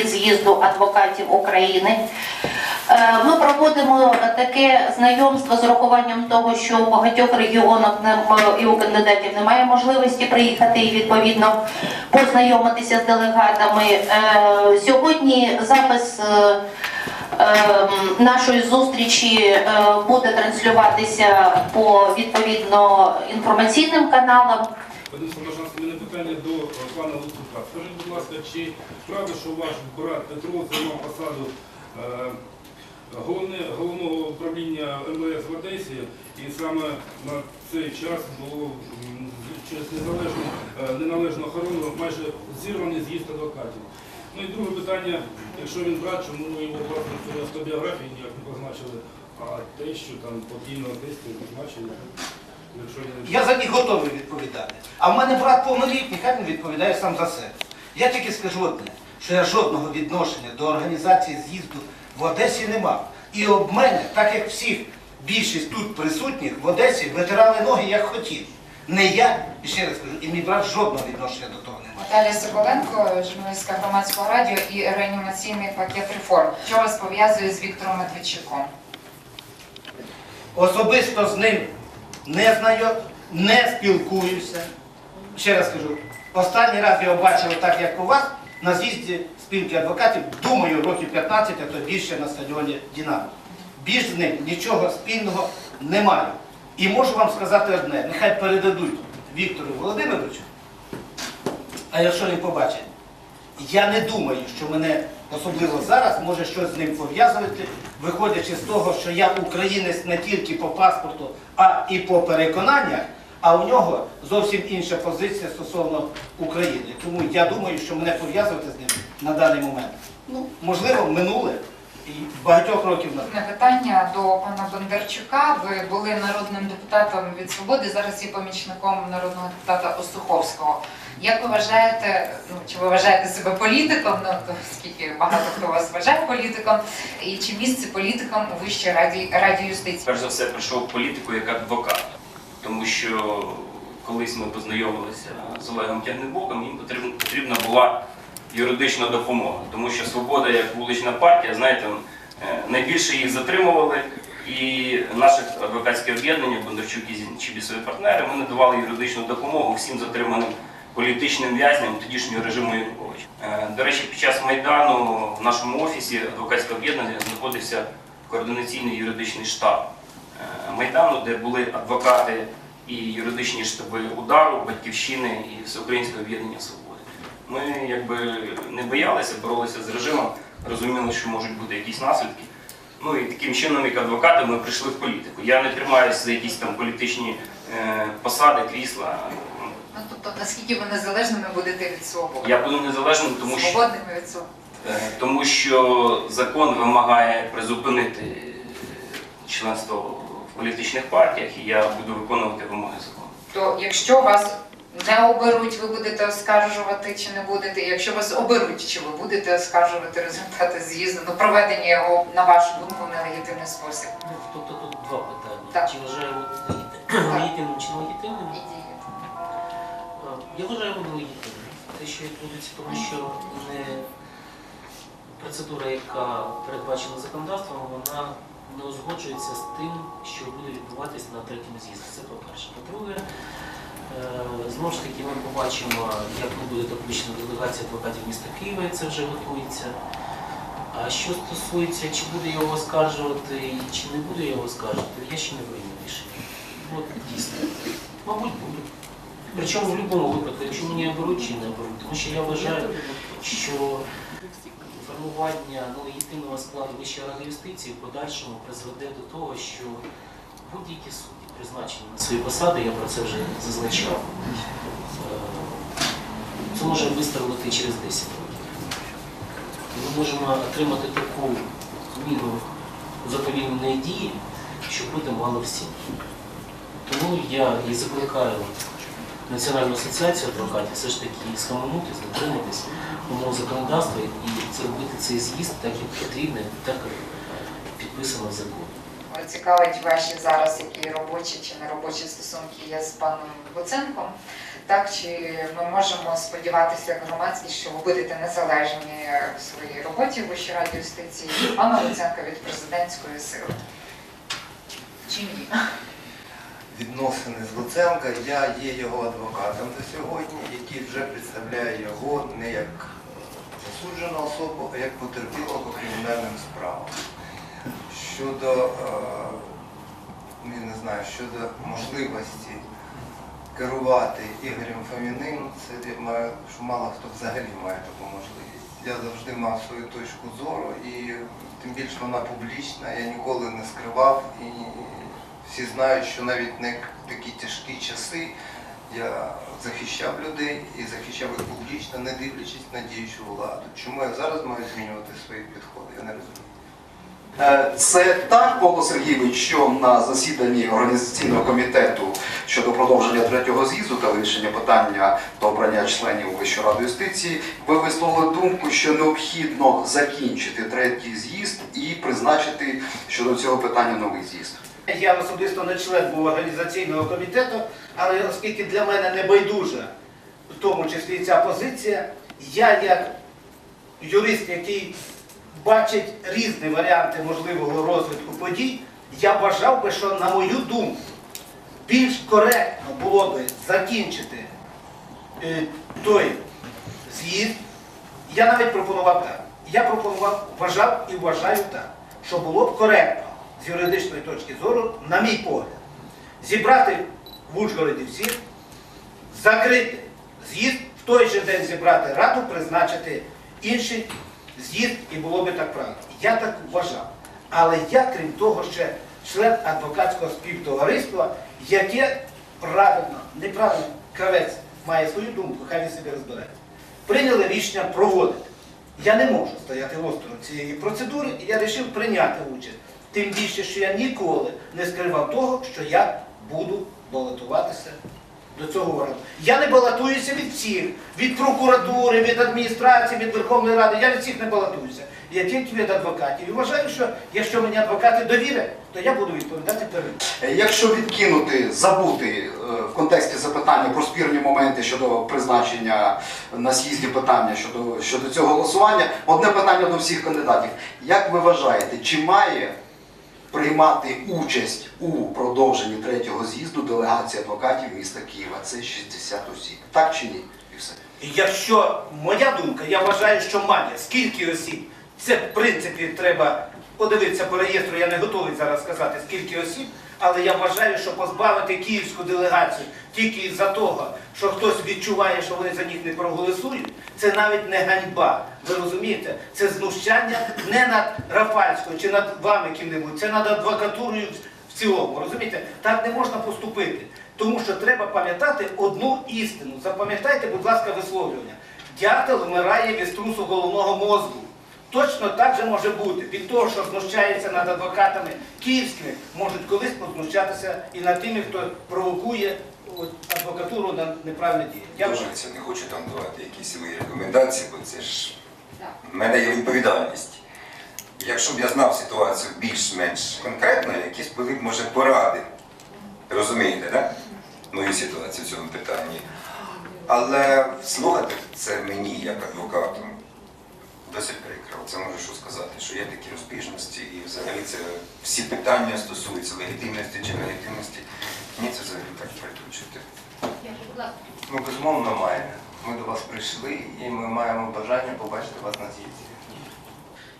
з'їзду адвокатів України. Е, Ми проводимо таке знайомство з урахуванням того, що у багатьох регіонах і у кандидатів немає можливості приїхати і відповідно познайомитися з делегатами. Е, Сьогодні запис е, е, нашої зустрічі е, буде транслюватися по відповідно інформаційним каналам. Один Солошанський, у мене питання до е, пана Луценка. Скажіть, будь ласка, чи правда, що ваш брат Петро займав посаду е, головне, головного управління МВС в Одесі, і саме на цей час було через незалежну, е, неналежну охорону майже зірваний з'їзд адвокатів? Ну і друге питання, якщо він брат, чому ми його власне автобіографії ніяк не позначили, а те, що там подійно тесті позначили. Я за них готовий відповідати. А в мене брат повнолітній, хай він відповідає сам за себе. Я тільки скажу одне, що я жодного відношення до організації з'їзду в Одесі не мав. І об мене, так як всіх більшість тут присутніх, в Одесі витирали ноги як хотіли. Не я, і ще раз кажу, і мій брат жодного відношення до того не має. Наталія Соколенко, журналістка громадського радіо і реанімаційний пакет реформ. Що вас пов'язує з Віктором Медведчуком? Особисто з ним не знайом, не спілкуюся. Ще раз кажу, останній раз я бачив так, як у вас, на з'їзді спілки адвокатів, думаю, років 15, а то більше на стадіоні Дінамо. Більш з ним нічого спільного немає. І можу вам сказати одне, нехай передадуть Віктору Володимировичу, а якщо він побачить, я не думаю, що мене особливо зараз може щось з ним пов'язувати, виходячи з того, що я українець не тільки по паспорту, а і по переконаннях, а у нього зовсім інша позиція стосовно України. Тому я думаю, що мене пов'язувати з ним на даний момент. Ну, можливо, минуле і багатьох років назад. Одне питання до пана Бондарчука. Ви були народним депутатом від свободи, зараз є помічником народного депутата Осуховського. Як ви вважаєте, ну чи ви вважаєте себе політиком? Ну то скільки багато хто вас вважає політиком, і чи місце політиком у Вищій раді раді юстиції? перш за все прийшов політику як адвокат, тому що колись ми познайомилися з Олегом Тягнебоком, їм потрібна, потрібна була юридична допомога, тому що свобода як вулична партія, знаєте, е, найбільше їх затримували. І наше адвокатське об'єднання Бондарчук і Чібісові партнери ми надавали юридичну допомогу всім затриманим політичним в'язням тодішнього режиму Януковича. Е, До речі, під час Майдану в нашому офісі адвокатського об'єднання знаходився координаційний юридичний штаб е, Майдану, де були адвокати і юридичні штаби удару, батьківщини і всеукраїнського об'єднання свободи. Ми якби не боялися, боролися з режимом, розуміли, що можуть бути якісь наслідки. Ну і таким чином, як адвокати, ми прийшли в політику. Я не тримаюся за якісь там політичні е, посади, крісла. Наскільки ви незалежними будете від свободи? Я буду незалежним, тому що Свободними від свободи. Е, Тому що закон вимагає призупинити членство в політичних партіях, і я буду виконувати вимоги закону. То якщо вас не оберуть, ви будете оскаржувати чи не будете? Якщо вас оберуть, чи ви будете оскаржувати результати з'їзду, ну проведення його, на вашу думку, в нелегітимний спосіб? Ну, Тобто тут два питання. Так. Чи вважаємо легітимним чи нелегітимним? І Я вважаю його нелегітимним. Те, що відбудеться, тому що не процедура, яка передбачена законодавством, вона не узгоджується з тим, що буде відбуватись на третьому з'їзді. Це по-перше. По-друге, е, знову ж таки, ми побачимо, як буде допущена делегація адвокатів міста Києва, як це вже готується. А що стосується, чи буде його оскаржувати, і чи не буде його оскаржувати, я ще не прийняв рішення. От дійсно. Мабуть, буду. Причому в будь-якому випадку, якщо мені оберуть чи не оберуть, тому що я вважаю, що формування ну, легітимного складу Вищої ради юстиції в подальшому призведе до того, що будь-які судді призначені на свої посади, я про це вже зазначав, е, це може вистрелити через 10 років. Ми можемо отримати таку міну заповільної дії, що буде мало всім. Тому я і закликаю Національну асоціацію адвокатів все ж таки схаменутись, дотриматись умов законодавства і зробити цей з'їзд так, як потрібно, так як підписано в законі. Цікавить ваші зараз, які робочі чи не робочі стосунки є з паном Луценком. Так чи ми можемо сподіватися як громадськість, що ви будете незалежні в своїй роботі в Вищій раді юстиції, пана Луценка від президентської сили? Чи ні? Відносини з Луценка. Я є його адвокатом до сьогодні, який вже представляє його не як засуджену особу, а як потерпілого по кримінальним справам. Щодо, е, не знаю, щодо можливості керувати Ігорем Фоміним, це мало хто взагалі має таку можливість. Я завжди мав свою точку зору і тим більше вона публічна, я ніколи не скривав і всі знають, що навіть не такі тяжкі часи я захищав людей і захищав їх публічно, не дивлячись на діючу владу. Чому я зараз маю змінювати свої підходи? Я не розумію. Е, Це так, Павло Сергійович, що на засіданні організаційного комітету щодо продовження третього з'їзду та вирішення питання та обрання членів Вищої ради юстиції, ви висловили думку, що необхідно закінчити третій з'їзд і призначити щодо цього питання новий з'їзд. Я особисто не член організаційного комітету, але оскільки для мене не байдужа, в тому числі ця позиція, я як юрист, який бачить різні варіанти можливого розвитку подій, я вважав би, що, на мою думку, більш коректно було би закінчити е, той з'їзд. Я навіть пропонував так. Я пропонував, вважав і вважаю так, що було б коректно з юридичної точки зору, на мій погляд, зібрати в Ужгороді всіх, закрити з'їзд, в той же день зібрати раду, призначити інший з'їзд, і було би так правильно. Я так вважав. Але я, крім того, ще член адвокатського співтовариства, яке правильно, неправильно, кравець має свою думку, хай він собі розбирається. Прийняли рішення проводити. Я не можу стояти осторонь цієї процедури, і я вирішив прийняти участь. Тим більше, що я ніколи не скривав того, що я буду балотуватися до цього органу. Я не балотуюся від всіх, від прокуратури, від адміністрації, від Верховної Ради. Я від всіх не балотуюся. Я тільки від адвокатів. І вважаю, що якщо мені адвокати довірять, то я буду відповідати перед. Е, Якщо відкинути, забути е, в контексті запитання про спірні моменти щодо призначення на з'їзді питання щодо, щодо цього голосування, одне питання до всіх кандидатів. Як ви вважаєте, чи має приймати участь у продовженні третього з'їзду делегації адвокатів міста Києва? Це 60 осіб. Так чи ні? І все. Якщо моя думка, я вважаю, що має скільки осіб, це в принципі треба подивитися по реєстру, я не готовий зараз сказати, скільки осіб, але я вважаю, що позбавити київську делегацію тільки із-за того, що хтось відчуває, що вони за них не проголосують, це навіть не ганьба. Ви розумієте? Це знущання не над Рафальською чи над вами ким-небудь, це над адвокатурою в цілому. Розумієте? Так не можна поступити. Тому що треба пам'ятати одну істину. Запам'ятайте, будь ласка, висловлювання. Дятел вмирає від струсу головного мозку. Точно так же може бути. Від того, що знущається над адвокатами київськими, можуть колись познущатися і над тими, хто провокує адвокатуру на неправильні дії. Дякую. Дуже не хочу там давати якісь свої рекомендації, бо це ж в мене є відповідальність. Якщо б я знав ситуацію більш-менш конкретно, якісь були б, може, поради. Розумієте, так? Мою ситуацію в цьому питанні. Але слухати це мені, як адвокату, досить прикро. Це можу що сказати, що є такі розбіжності, і взагалі це всі питання стосуються легітимності чи нелегітимності. Мені це взагалі так притучити. Ну, безумовно, має. Ми до вас прийшли і ми маємо бажання побачити вас на з'їзді.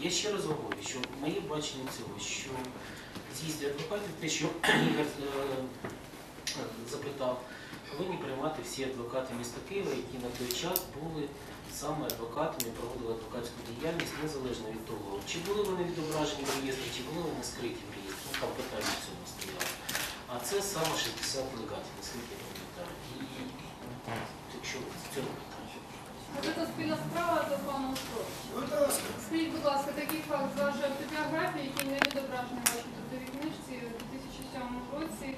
Я ще раз говорю, що моє бачення цього, що з'їзді адвокатів, те, що Ігор е, е, запитав, повинні приймати всі адвокати міста Києва, які на той час були саме адвокатами, проводили адвокатську діяльність, незалежно від того, чи були вони відображені в реєстрі, чи були вони скриті в реєстрі. Ну, там питання в цьому стояло. А це саме 60 делегатів, наскільки я пам'ятаю. І якщо в цьому питанні. Це спільна справа до пана Островича. Скажіть, будь ласка, такий факт з вашої автобіографії, який не відображений в вашій трудовій книжці, у 2007 році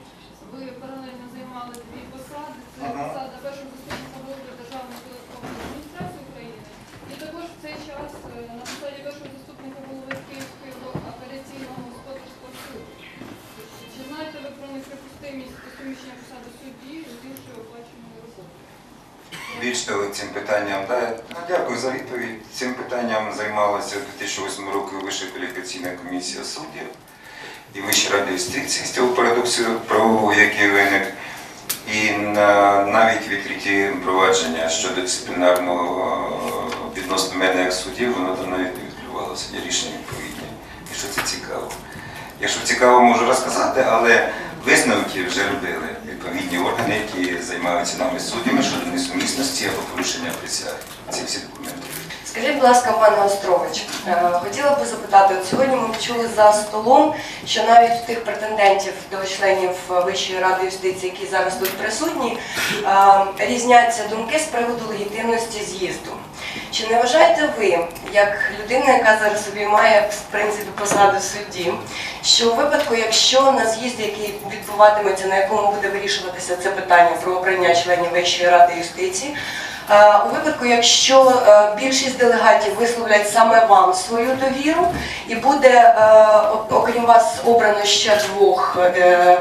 ви паралельно займали дві посади. Це Ага. посада першого заступника голови Державної податкової адміністрації України. І також в цей час е, на посаді першого заступника голови Київського апеляційного господарського суду. Чи знаєте ви про неприпустимість суміщення посади судді з іншою оплаченою роботою? Більш того, цим питанням, да, ну, дякую за відповідь. Цим питанням займалася у 2008 році Вища кваліфікаційна комісія суддів і Вища рада юстиції з цього парадоксу правового, який виник. І на, навіть відкриті провадження щодо дисциплінарного е, відносно мене як суддів, воно то навіть не відкривалося, є рішення відповідні. І що це цікаво. Якщо цікаво, можу розказати, але висновки вже робили відповідні органи, які займаються нами суддями щодо несумісності або порушення присяги. Ці всі документи. Скажіть, будь ласка, пане Острович, е, хотіла би запитати, от сьогодні ми почули за столом, що навіть в тих претендентів до членів Вищої ради юстиції, які зараз тут присутні, е, різняться думки з приводу легітимності з'їзду. Чи не вважаєте ви, як людина, яка зараз собі має в принципі посаду судді, що у випадку, якщо на з'їзді, який відбуватиметься, на якому буде вирішуватися це питання про обрання членів Вищої ради юстиції, У випадку, якщо е, більшість делегатів висловлять саме вам свою довіру, і буде е, окрім вас обрано ще двох е,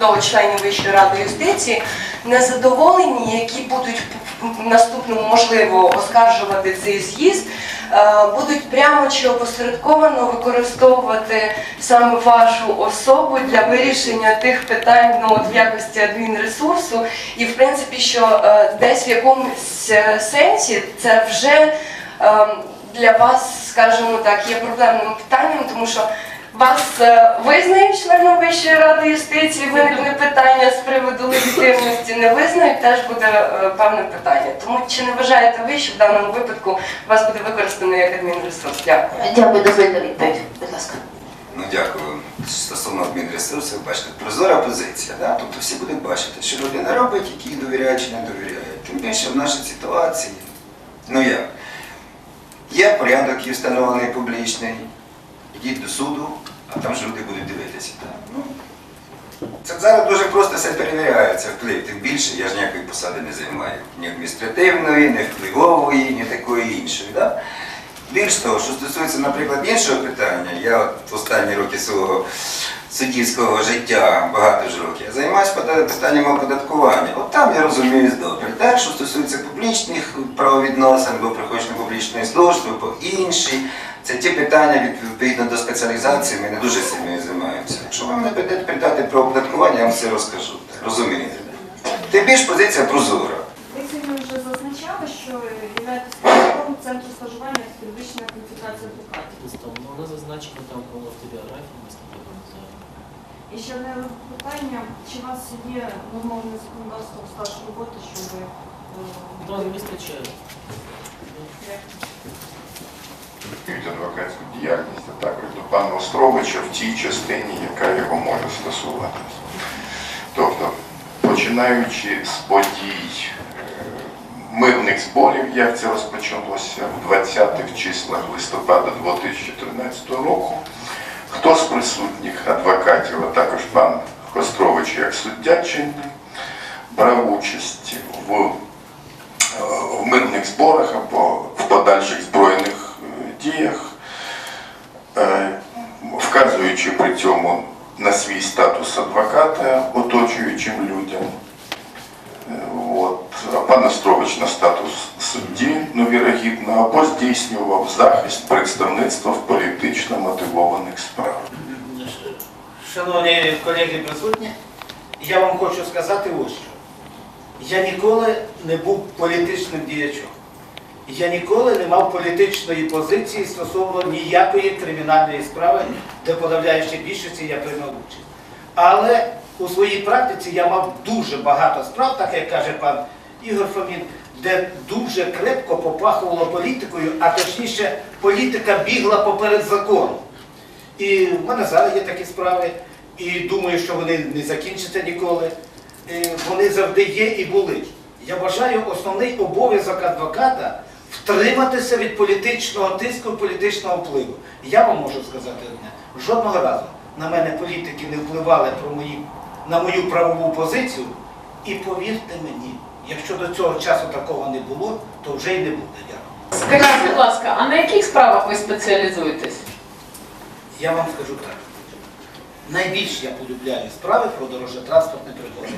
до членів Вищої ради юстиції, незадоволені, які будуть наступному можливо оскаржувати цей з'їзд, е, будуть прямо чи опосередковано використовувати саме вашу особу для вирішення тих питань ну, от в якості адмінресурсу, і в принципі, що е, десь в якомусь е, сенсі це вже для вас, скажімо так, є проблемним питанням, тому що вас визнають членом Вищої ради юстиції, виникне питання приводу легітимності, не визнають, теж буде е, певне питання. Тому чи не вважаєте ви, що в даному випадку вас буде використано як адмінресурс? Дякую. Дякую, дозвольте відповідь, будь ласка. Ну дякую. Стосовно адмінресурсів, бачите, прозора позиція, да? тобто всі будуть бачити, що людина робить, які їй довіряють чи не довіряють. Тим більше в нашій ситуації. Ну як? Є порядок, який встановлений публічний, йдіть до суду, а там ж люди будуть дивитися. Так? Ну, це зараз дуже просто все перевіряється вплив. Тим більше я ж ніякої посади не займаю. Ні адміністративної, ні впливової, ні такої іншої. Да? Більш того, що стосується, наприклад, іншого питання, я от останні роки свого суддівського життя, багато ж років, я займаюся питанням оподаткування. От там я розуміюсь добре. Так, що стосується публічних правовідносин, бо на публічної служби, по інші. Це ті питання відповідно до спеціалізації, ми не дуже сильно. Якщо ви мене питати про оподаткування, я вам все розкажу. Розумієте? Тим більш позиція прозора. Ви сьогодні вже зазначали, що являєтесь керівником центру стажування та юридичної кваліфікації адвокатів. Ну, вона зазначена там було в біографії, ми з. І ще одне питання, чи у вас є вимовне законодавство в стаж роботи, щоб ви... е, вистачає. Від адвокатську діяльність, пана Островича в тій частині, яка його може стосуватися. Тобто, починаючи з подій е, мирних зборів, як це розпочалося в 20-х числах листопада 2013 року, хто з присутніх адвокатів, а також пан Кострович як суддя чинний, брав участь в е, в мирних зборах або в подальших збройних е, діях, вказуючи при цьому на свій статус адвоката оточуючим людям. Е, От. А пан Острович на статус судді, ну, вірогідно, або здійснював захист представництва в політично мотивованих справах. Шановні колеги присутні, я вам хочу сказати ось що. Я ніколи не був політичним діячом. Я ніколи не мав політичної позиції стосовно ніякої кримінальної справи, де подавляючи більшості я приймав участь. Але у своїй практиці я мав дуже багато справ, так як каже пан Ігор Фомін, де дуже крепко попахувало політикою, а точніше політика бігла поперед закону. І в мене зараз є такі справи, і думаю, що вони не закінчаться ніколи. Е, Вони завжди є і були. Я вважаю, основний обов'язок адвоката втриматися від політичного тиску і політичного впливу. Я вам можу сказати одне: жодного разу на мене політики не впливали про мої, на мою правову позицію. І повірте мені, якщо до цього часу такого не було, то вже й не буде. Дякую. Скажіть, будь ласка, а на яких справах ви спеціалізуєтесь? Я вам скажу так. найбільше я полюбляю справи про дорожньо-транспортне пригоди.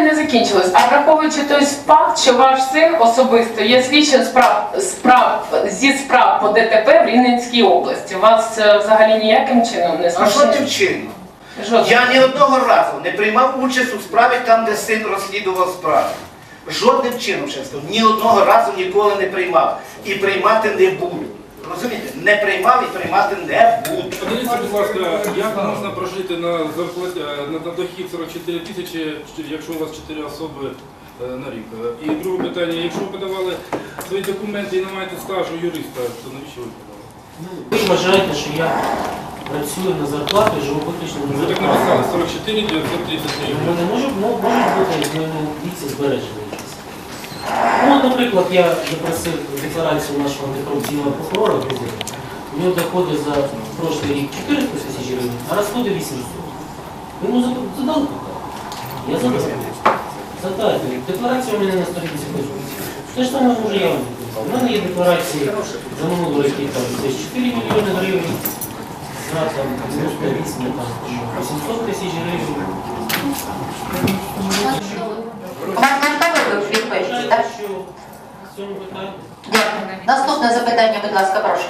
Не закінчилось, а враховуючи той факт, що ваш син особисто є слідчим справ, справ зі справ по ДТП в Рівненській області. Вас е, взагалі ніяким чином не А що тим чином? Жодним. Я ні одного разу не приймав участь у справі там, де син розслідував справу. Жодним чином, ще скажу, ні одного разу ніколи не приймав. І приймати не буду. Розумієте? Не приймав і приймати не буду. Подивіться, будь ласка, як можна прожити на зарплаті на, на дохід 44 тисячі, якщо у вас 4 особи е, на рік? І друге питання, якщо ви подавали свої документи і не маєте стажу юриста, то навіщо ви подавали? Ну, ви вважаєте, що я працюю на зарплату і живу виключно на Ви так зарплату. написали 44 930 Ну, не ну, можуть бути в моєму віці збережені наприклад, я запросив декларацію нашого антикорупційного прокурора Грузина. У нього доходи за прошлий рік 400 тисяч гривень, а розходи 800. Ви йому задали питання? Я задав. Задайте. Декларація у мене на сторінці Фейсбуці. Те ж саме може я вам відповісти. У мене є декларації за минулий рік там десь 4 мільйони гривень, за там 98, там 800 тисяч гривень. Вас готові ви відповісти, так? що в цьому питанні Дякую. Наступне запитання, будь ласка, прошу.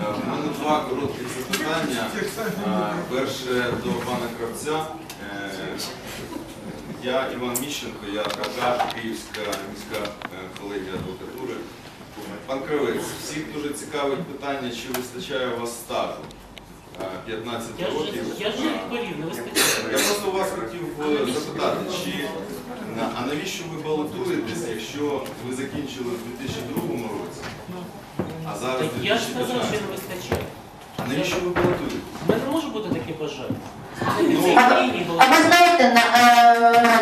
Е, У мене два коротких запитання. Е, Перше до пана Кравця. Е, Я Іван Міщенко, я адвокат, Київська міська е, колегія адвокатури. Пан Кравець, всіх дуже цікавить питання, чи вистачає у вас стажу. Е, 15 років. я ж Е, відповів, не вистачає. я просто вас хотів е, запитати, чи а навіщо ви балотуєтесь, якщо ви закінчили в 2002 році, а зараз Так я ж сказав, що 2015? не вистачає. А навіщо ви балотуєтесь? У мене може бути таке бажання. Ну, А вы, а вы знаете, на, э,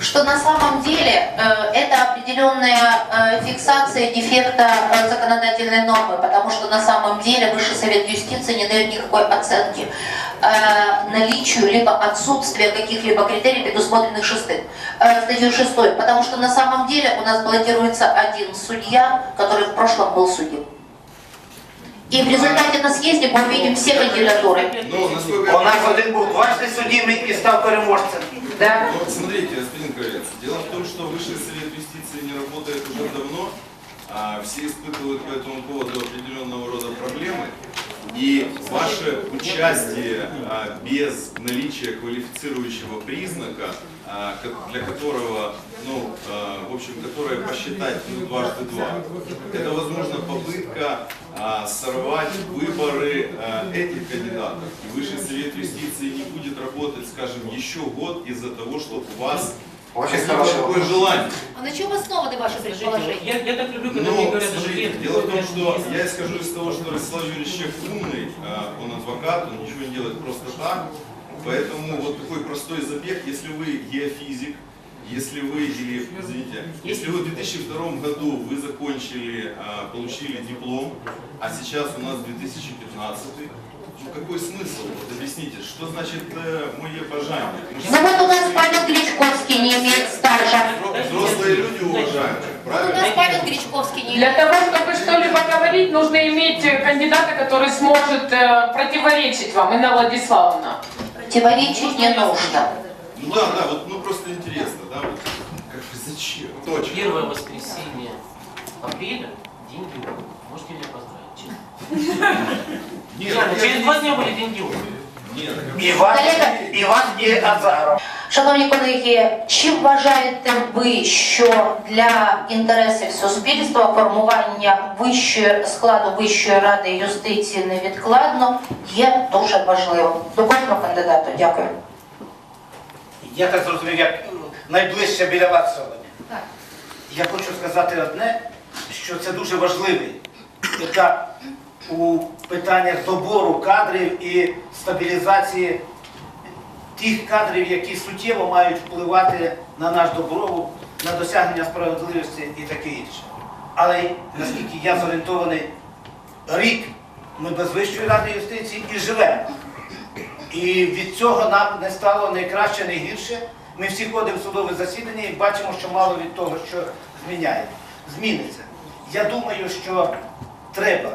что на самом деле э, это определенная э, фиксация дефекта э, законодательной нормы, потому что на самом деле Высший Совет Юстиции не дает никакой оценки наличию либо отсутствия каких-либо критерий, предусмотренных шестым, статьей шестой, потому что на самом деле у нас баллотируется один судья, который в прошлом был судьей. И в результате на съезде мы увидим все кандидатуры. Ну, насколько У нас один був дважды судимий і став переможцем. Да. Ну, вот смотрите, господин Кравец, дело в том, что Высший Совет Юстиции не работает уже давно, а все испытывают по этому поводу определенного рода проблемы, и ваше участие а, без наличия квалифицирующего признака, для которого, ну, а, в общем, которое посчитать ну, дважды два, это, возможно, попытка а, сорвать выборы а, этих кандидатов. И Высший Совет Юстиции не будет работать, скажем, еще год из-за того, что у вас Очень хороший такое желание. А на чем основаны ваши Скажите, я, я так люблю, когда мне Ну, говорят, что смотрите, нет, дело в том, что я исхожу из того, что Ростислав Юрьевич человек умный, а, он адвокат, он ничего не делает просто так. Поэтому вот такой простой забег, если вы геофизик, если вы, или, извините, если вы в 2002 году вы закончили, а, получили диплом, а сейчас у нас 2015, ну какой смысл? Вот объясните, что значит э, мое же Ну вот у нас Павел Гречковский не имеет стажа. взрослые люди уважаемые, У правильно? нас Павел Гречковский не Для того, чтобы что-либо говорить, нужно иметь э, кандидата, который сможет э, противоречить вам, Инна Владиславовна. Противоречить не нужно. Ну да, да, вот ну просто интересно, да, вот как бы зачем? Точно. Первое воскресенье апреля, день геолога. Можете меня поздравить? честно. Нет, через два дня будет день геолога. Іван, Іван і Азаров. Шановні колеги, чи вважаєте ви, що для інтересів суспільства формування вищої складу Вищої ради юстиції невідкладно є дуже важливим? До кожного кандидату. Дякую. Я так зрозумів, як найближче біля вас сьогодні. Так. Я хочу сказати одне, що це дуже важливий етап у питаннях добору кадрів і стабілізації тих кадрів, які суттєво мають впливати на наш добробут, на досягнення справедливості і таке інше. Але наскільки я зорієнтований, рік ми без Вищої ради юстиції і живемо. І від цього нам не стало не краще, не гірше. Ми всі ходимо в судове засідання і бачимо, що мало від того, що зміняє, зміниться. Я думаю, що треба,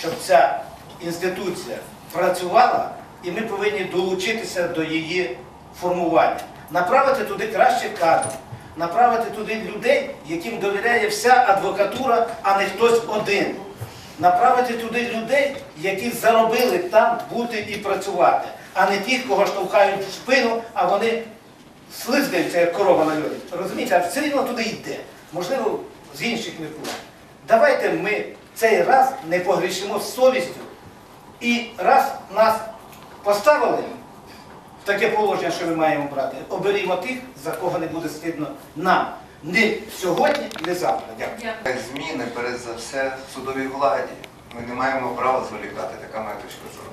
щоб ця інституція працювала, і ми повинні долучитися до її формування. Направити туди краще кадрів, направити туди людей, яким довіряє вся адвокатура, а не хтось один. Направити туди людей, які заробили там бути і працювати, а не тих, кого штовхають в спину, а вони слизгаються, як корова на льоді. Розумієте, а все рівно туди йде. Можливо, з інших міркувань. Давайте ми цей раз не погрішимо з совістю. І раз нас поставили в таке положення, що ми маємо брати, оберімо тих, за кого не буде стидно нам. Не сьогодні, не завтра. Дякую. Зміни, перш за все, в судовій владі. Ми не маємо права зволікати, така моя точка зору.